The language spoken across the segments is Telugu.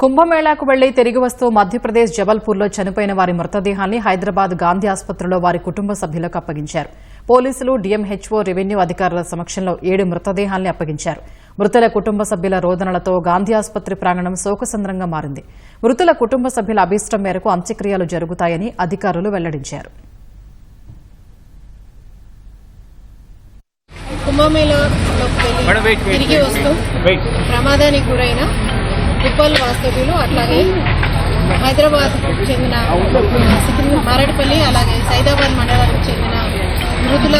కుంభమేళాకు వెళ్ళి తిరిగి వస్తూ మధ్యప్రదేశ్ జబల్పూర్లో చనిపోయిన వారి మృతదేహాన్ని హైదరాబాద్ గాంధీ ఆసుపత్రిలో వారి కుటుంబ సభ్యులకు అప్పగించారు. పోలీసులు డీఎంహెచ్ఓ రెవెన్యూ అధికారుల సమక్షంలో ఏడు మృతదేహాల్ని అప్పగించారు. మృతుల కుటుంబ సభ్యుల రోదనలతో గాంధీ ఆసుపత్రి ప్రాంగణం శోకసంద్రంగా మారింది. మృతుల కుటుంబ సభ్యుల అభీష్టం మేరకు అంత్యక్రియలు జరుగుతాయని అధికారులు వెల్లడించారు. కుంభమేళలోకి తిరిగి వస్తూ ప్రమాదానికి గురైన ఉప్పల్ వాస్తవ్యులు అట్లాగే హైదరాబాద్ చెందిన మారేడుపల్లి అలాగే సైదాబాద్ మండలానికి చెందిన మృతుల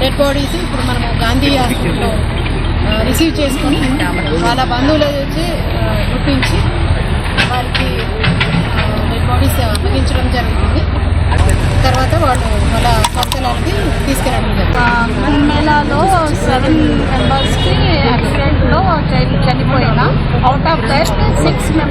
డెడ్ బాడీస్ ఇప్పుడు మనము గాంధీ హాస్పిటల్లో రిసీవ్ చేసుకుని వాళ్ళ బంధువులు వచ్చి గుర్తించి వారికి డెడ్ బాడీస్ అప్పగించడం జరుగుతుంది తర్వాత వాళ్ళు వాళ్ళ స్వంతలానికి తీసుకెళ్ళడం జరిగింది. మేళాలో సెవెన్ మెంబర్స్కి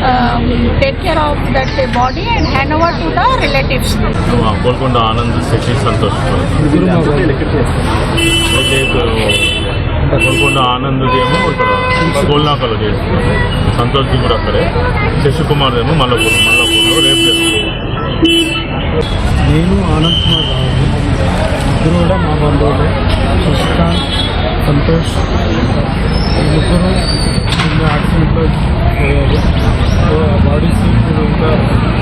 to take care of that body and hand over to the relatives Golconda Anand Sasi Santosh. Golconda Anand ఏమో ఇక్కడ గోల్నాకలో చేస్తుంది సంతోష్ కూడా అక్కడే. శశికుమార్ ఏమో మల్లపూర్ మల్లపూర్లో రేపు నేను ఆనంద్ కుమార్ రావు ఇద్దరు కూడా మా బంధువులే శశికాంత్ సంతోష్. ఈ ముగ్గురు చిన్న యాక్సిడెంట్లో పోయారు సో ఆ బాడీస్ ఇప్పుడు ఇంకా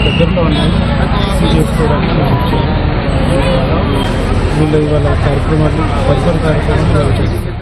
దగ్గరలో ఉన్నాయి రిసీవ్ చేసుకోవడానికి మేము వచ్చాము వీళ్ళు ఇవాళ కార్యక్రమాలు పరిసర కార్యక్రమాలు చేస్తారు